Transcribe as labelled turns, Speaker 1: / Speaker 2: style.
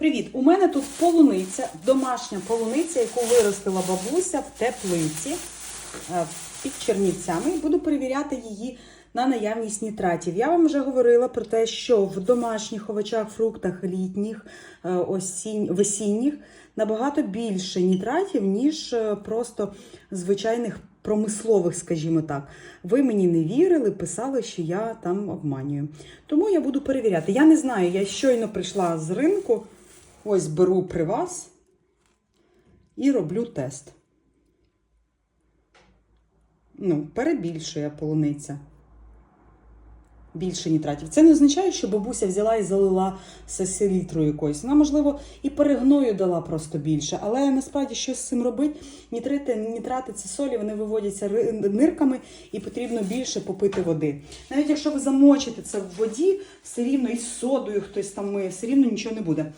Speaker 1: Привіт! У мене тут полуниця, домашня полуниця, яку виростила бабуся в теплиці е, під Чернівцями. І буду перевіряти її на наявність нітратів. Я вам вже говорила про те, що в домашніх овочах, фруктах, літніх, е, осінь, весінніх набагато більше нітратів, ніж е, просто звичайних промислових, скажімо так. Ви мені не вірили, писали, що я там обманюю. Тому я буду перевіряти. Я не знаю, я щойно прийшла з ринку. Ось беру при вас і роблю тест. Ну, перебільшує полуниця. Більше нітратів. Це не означає, що бабуся взяла і залила селітрою якоюсь. Вона, можливо, і перегною дала просто більше. Але насправді що з цим робити? Нітрити, нітрати це солі, вони виводяться нирками і потрібно більше попити води. Навіть якщо ви замочите це в воді, все рівно із содою хтось там миє, все рівно нічого не буде.